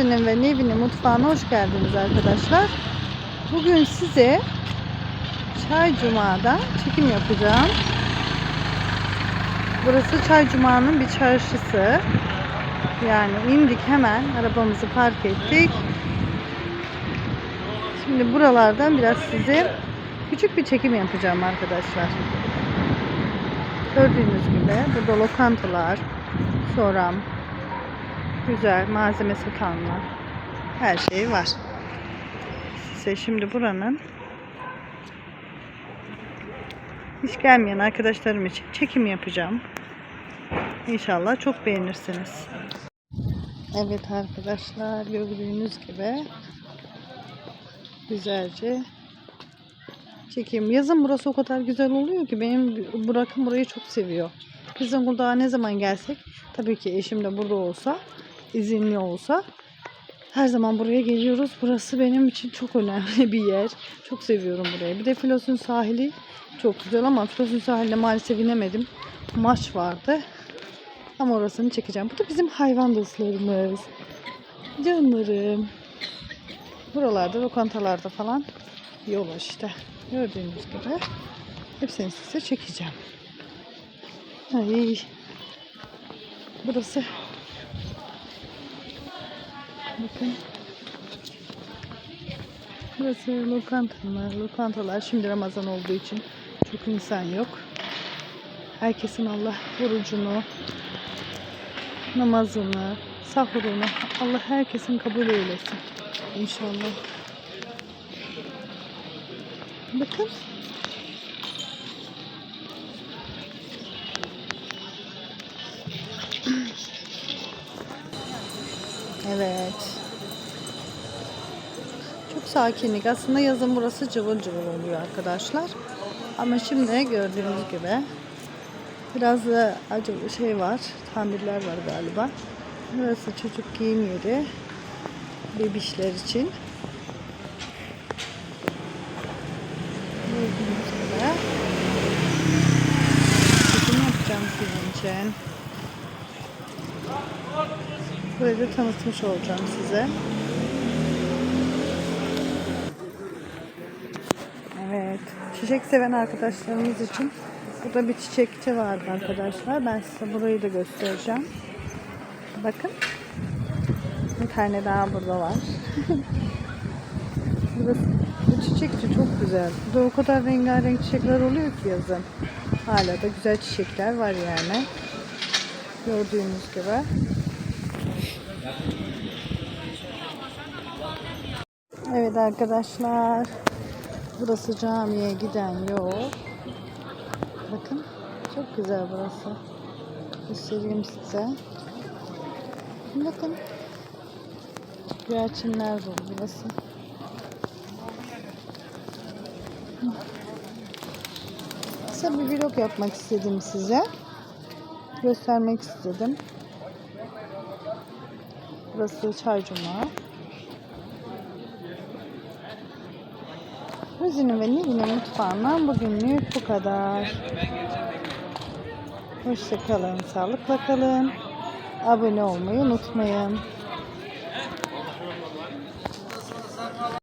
Rüzü'nün ve Nevin'in mutfağına hoş geldiniz arkadaşlar. Bugün size Çay Cuma'da çekim yapacağım. Burası Çay Cuma'nın bir çarşısı. Yani indik hemen arabamızı park ettik. Şimdi buralardan biraz size küçük bir çekim yapacağım arkadaşlar. Gördüğünüz gibi burada lokantalar, sonra güzel malzeme satanlar, her şey var. Size şimdi buranın hiç gelmeyen arkadaşlarım için çekim yapacağım. İnşallah çok beğenirsiniz. Evet arkadaşlar gördüğünüz gibi güzelce çekeyim. Yazın burası o kadar güzel oluyor ki benim Burak'ım burayı çok seviyor. Biz Zonguldak'a ne zaman gelsek tabii ki eşim de burada olsa izinli olsa her zaman buraya geliyoruz. Burası benim için çok önemli bir yer. Çok seviyorum burayı. Bir de Filosun sahili çok güzel ama Filosun sahiline maalesef inemedim. Maç vardı. Ama orasını çekeceğim. Bu da bizim hayvan dostlarımız. Canlarım. Buralarda, lokantalarda falan yol işte. Gördüğünüz gibi. Hepsini size çekeceğim. Ay. Burası. Bakın. Burası lokantalar. Lokantalar. Şimdi Ramazan olduğu için çok insan yok. Herkesin Allah orucunu, namazını, sahurunu Allah herkesin kabul eylesin. İnşallah. Bakın. Evet. Çok sakinlik. Aslında yazın burası cıvıl cıvıl oluyor arkadaşlar. Ama şimdi gördüğünüz gibi biraz da acı şey var. Tamirler var galiba. Burası çocuk giyim yeri. Bebişler için. Gördüğünüz gibi. Çekim yapacağım sizin için. Burayı da tanıtmış olacağım size. Evet. Çiçek seven arkadaşlarımız için burada bir çiçekçi vardı arkadaşlar. Ben size burayı da göstereceğim. Bakın. Bir tane daha burada var. Burası, bu çiçekçi çok güzel. Burada o kadar rengarenk çiçekler oluyor ki yazın. Hala da güzel çiçekler var yani. Gördüğünüz gibi. Evet arkadaşlar. Burası camiye giden yol. Bakın. Çok güzel burası. Göstereyim size. Bakın. Güvercinler dolu burası. Kısa bir vlog yapmak istedim size. Göstermek istedim. Burası Çaycuma. Rüzünün ve Nil'in mutfağından bugünlük bu kadar. Hoşçakalın, sağlıkla kalın. Abone olmayı unutmayın.